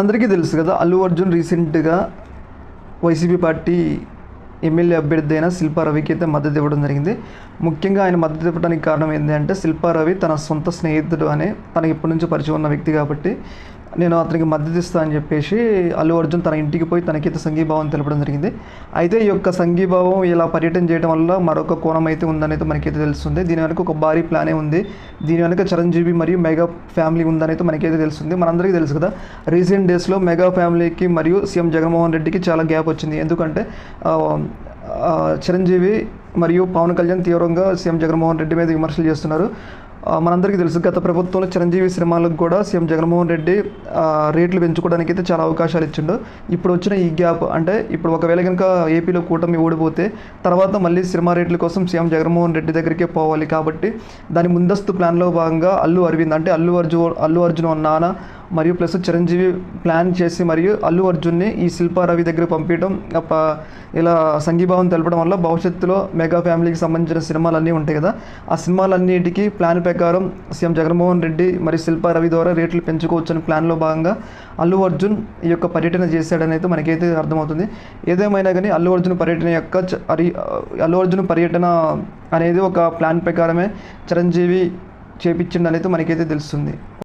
అందరికీ తెలుసు కదా అల్లు అర్జున్ రీసెంట్గా వైసీపీ పార్టీ ఎమ్మెల్యే అభ్యర్థి అయిన శిల్పారవికి అయితే మద్దతు ఇవ్వడం జరిగింది. ముఖ్యంగా ఆయన మద్దతు ఇవ్వడానికి కారణం ఏంటంటే శిల్పారవి శిల్పా రవి తన సొంత స్నేహితుడు అని తనకి ఇప్పటి నుంచి పరిచయం ఉన్న వ్యక్తి కాబట్టి నేను అతనికి మద్దతు ఇస్తా అని చెప్పేసి అల్లు అర్జున్ తన ఇంటికి పోయి తనకైతే సంఘీభావం తెలపడం జరిగింది. అయితే ఈ యొక్క సంఘీభావం ఇలా పర్యటన చేయడం వల్ల మరొక కోణం అయితే ఉందనైతే మనకైతే తెలుస్తుంది. దీని వెనక ఒక భారీ ప్లానే ఉంది. దీని వెనక చిరంజీవి మరియు మెగా ఫ్యామిలీ ఉందనైతే మనకైతే తెలుస్తుంది. మనందరికీ తెలుసు కదా రీసెంట్ డేస్లో మెగా ఫ్యామిలీకి మరియు సీఎం జగన్మోహన్ రెడ్డికి చాలా గ్యాప్ వచ్చింది. ఎందుకంటే చిరంజీవి మరియు పవన్ కళ్యాణ్ తీవ్రంగా సీఎం జగన్మోహన్ రెడ్డి మీద విమర్శలు చేస్తున్నారు. మనందరికీ తెలుసు గత ప్రభుత్వంలో చిరంజీవి సినిమాలకు కూడా సీఎం జగన్మోహన్ రెడ్డి రేట్లు పెంచుకోవడానికి అయితే చాలా అవకాశాలు ఇచ్చిండు. ఇప్పుడు వచ్చిన ఈ గ్యాప్ అంటే ఇప్పుడు ఒకవేళ కనుక ఏపీలో కూటమి ఓడిపోతే తర్వాత మళ్ళీ సినిమా రేట్ల కోసం సీఎం జగన్మోహన్ రెడ్డి దగ్గరికే పోవాలి కాబట్టి దాని ముందస్తు ప్లాన్లో భాగంగా అల్లు అరవింద్ అంటే అల్లు అర్జున్ అల్లు అర్జున్ వాళ్ళ నాన్న మరియు ప్లస్ చిరంజీవి ప్లాన్ చేసి మరియు అల్లు అర్జున్ని ఈ శిల్పారవి దగ్గర పంపించడం ఇలా సంఘీభావం తెలపడం వల్ల భవిష్యత్తులో మెగా ఫ్యామిలీకి సంబంధించిన సినిమాలన్నీ ఉంటాయి కదా. ఆ సినిమాలన్నిటికీ ప్లాన్ ప్రకారం సీఎం జగన్మోహన్ రెడ్డి మరియు శిల్పారవి ద్వారా రేట్లు పెంచుకోవచ్చు ప్లాన్లో భాగంగా అల్లు అర్జున్ ఈ యొక్క పర్యటన చేశాడనైతే మనకైతే అర్థమవుతుంది. ఏదేమైనా కానీ అల్లు అర్జున్ పర్యటన యొక్క అరి అల్లు అర్జున్ పర్యటన అనేది ఒక ప్లాన్ ప్రకారమే చిరంజీవి చేపించిండనైతే మనకైతే తెలుస్తుంది.